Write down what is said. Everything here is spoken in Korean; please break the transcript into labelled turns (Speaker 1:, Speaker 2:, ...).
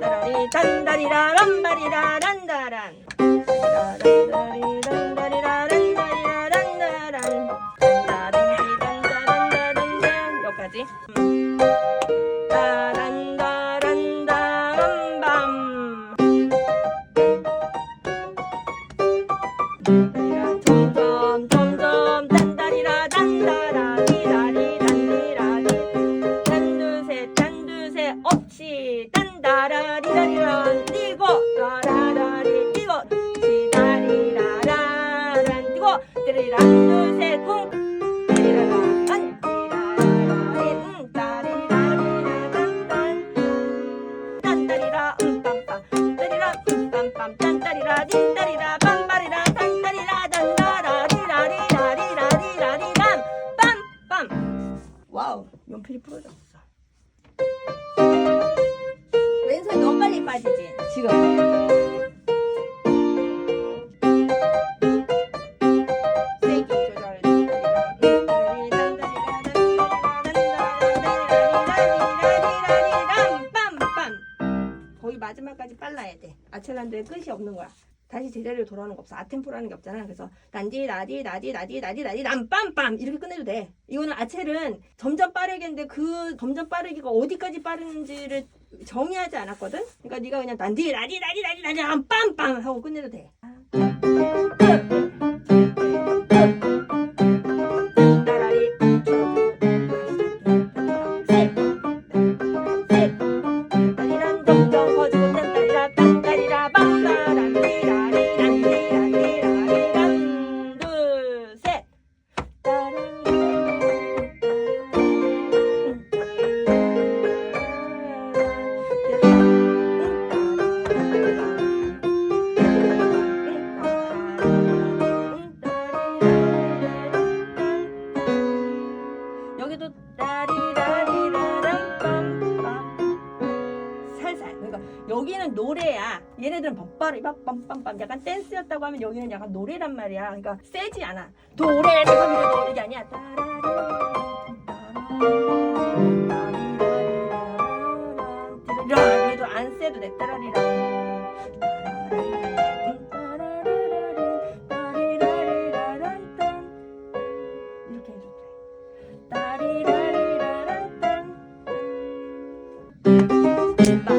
Speaker 1: 따라리 단다리라 란다리라 란다란. 따라리 단다리라 란다리라 란다란. 따란디 단다란다란다 여기까지? 따란다란다란밤 이라 둘셋 쿵. 딴따리라 빰빠리라 딴따리라 딴따라 디라디라디라디라디람 빰빰 와우 연필이 부러졌어 왼손이 너무 빨리 빠지지 지금 마지막까지 빨라야 돼. 아첼란드에 끝이 없는 거야. 다시 제자리로 돌아오는 거 없어. 아템포라는 게 없잖아. 그래서 난디 나디 나디 나디 나디 나디 람빰빰! 이렇게 끝내도 돼. 이거는 아첼은 점점 빠르겠는데 그 점점 빠르기가 어디까지 빠르는지를 정의하지 않았거든? 그러니까 네가 그냥 난디 나디 나디 나디 나디 람빰빰! 하고 끝내도 돼 여기도 따리라리라란 빰빰. 살살. 그러니까 여기는 노래야. 얘네들은 벅바리 빡빰빰빰 약간 댄스였다고 하면 여기는 약간 노래란 말이야. 그러니까 세지 않아. 도레 하면 이게 아니야. 따라라라 Bye.